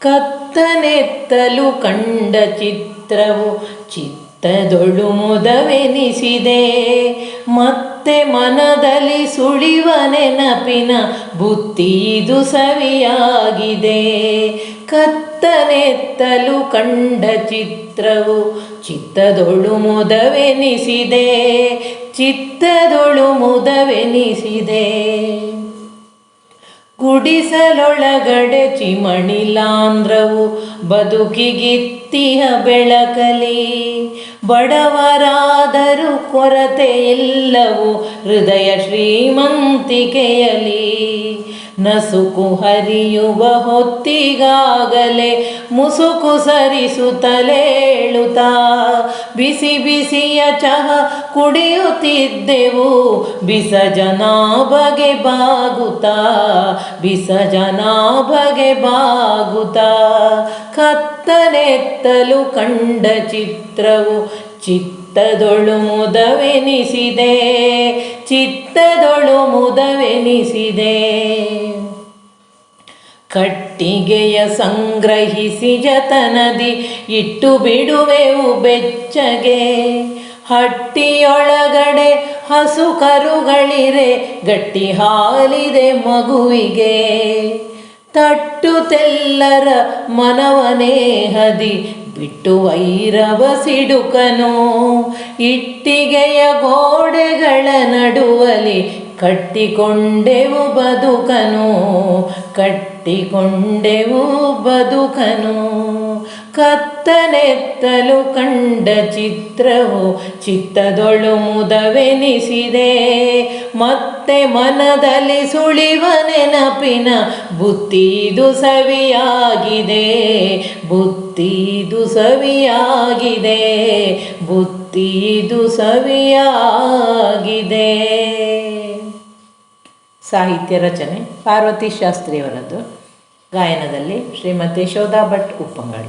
ಕತ್ತನೆತ್ತಲು ಕಂಡ ಚಿತ್ರವು ಚಿತ್ತದೊಳು ಮುದವೆನಿಸಿದೆ. ಮತ್ತೆ ಮನದಲ್ಲಿ ಸುಳಿವ ನೆನಪಿನ ಬುತ್ತಿದು ಸವಿಯಾಗಿದೆ. ಕತ್ತನೆತ್ತಲು ಕಂಡ ಚಿತ್ರವು ಚಿತ್ತದೊಳು ಮುದವೆನಿಸಿದೆ. ಚಿತ್ತದೊಳು ಮುದವೆನಿಸಿದೆ. ಗುಡಿಸಲೊಳಗಡೆ ಚಿಮಣಿಲಾಂಧ್ರವು ಬದುಕಿಗಿತ್ತಿಹ ಬೆಳಕಲಿ. ಬಡವರಾದರೂ ಕೊರತೆ ಇಲ್ಲವು ಹೃದಯ ಶ್ರೀಮಂತಿಕೆಯಲಿ. ನಸುಕು ಹರಿಯುವ ಹೊತ್ತಿಗಾಗಲೇ ಮುಸುಕು ಸರಿಸುತ್ತಲೇಳುತ್ತಾ. ಬಿಸಿ ಬಿಸಿಯ ಚಹ ಕುಡಿಯುತ್ತಿದ್ದೆವು ಬಿಸಜನಾ ಬಗೆ ಬಾಗುತ್ತಾ. ಬಿಸಜನಾ ಬಗೆ ಬಾಗುತ್ತಾ. ಕತ್ತಲೆತ್ತಲು ಕಂಡ ಚಿತ್ರವು ಚಿತ್ತದೊಳು ಮುದವೆನಿಸಿದೆ ಚಿತ್ತದೊಳು ಮುದವೆನಿಸಿದೆ. ಕಟ್ಟಿಗೆಯ ಸಂಗ್ರಹಿಸಿ ಜತನದಿ ಇಟ್ಟು ಬಿಡುವೆವು ಬೆಚ್ಚಗೆ. ಹಟ್ಟಿಯೊಳಗಡೆ ಹಸು ಕರುಗಳಿರೆ, ಗಟ್ಟಿ ಹಾಲಿದೆ ಮಗುವಿಗೆ. ತಟ್ಟು ತೆಲ್ಲರ ಮನವನೇಹದಿ ಬಿಟ್ಟು ವೈರವ ಸಿಡುಕನು. ಇಟ್ಟಿಗೆಯ ಗೋಡೆಗಳ ನಡುವಲಿ ಕಟ್ಟಿಕೊಂಡೆವು ಬದುಕನು. ಕಟ್ಟಿಕೊಂಡೆವು ಬದುಕನು ಕತ್ತನೆತ್ತಲು ಕಂಡ ಚಿತ್ರವು ಚಿತ್ತದೊಳು ಮುದವೆನಿಸಿದೆ ಮತ್ತೆ ಮನದಲ್ಲಿ ಸುಳಿವ ನೆನಪಿನ ಬುತ್ತಿದು ಸವಿಯಾಗಿದೆ ಬುತ್ತಿದು ಸವಿಯಾಗಿದೆ ಬುತ್ತಿದು ಸವಿಯಾಗಿದೆ ಸಾಹಿತ್ಯ ರಚನೆ ಪಾರ್ವತಿ ಶಾಸ್ತ್ರಿಯವರದ್ದು. ಗಾಯನದಲ್ಲಿ ಶ್ರೀಮತಿ ಶೋಧಾ ಭಟ್ ಉಪ್ಪಂಗಳ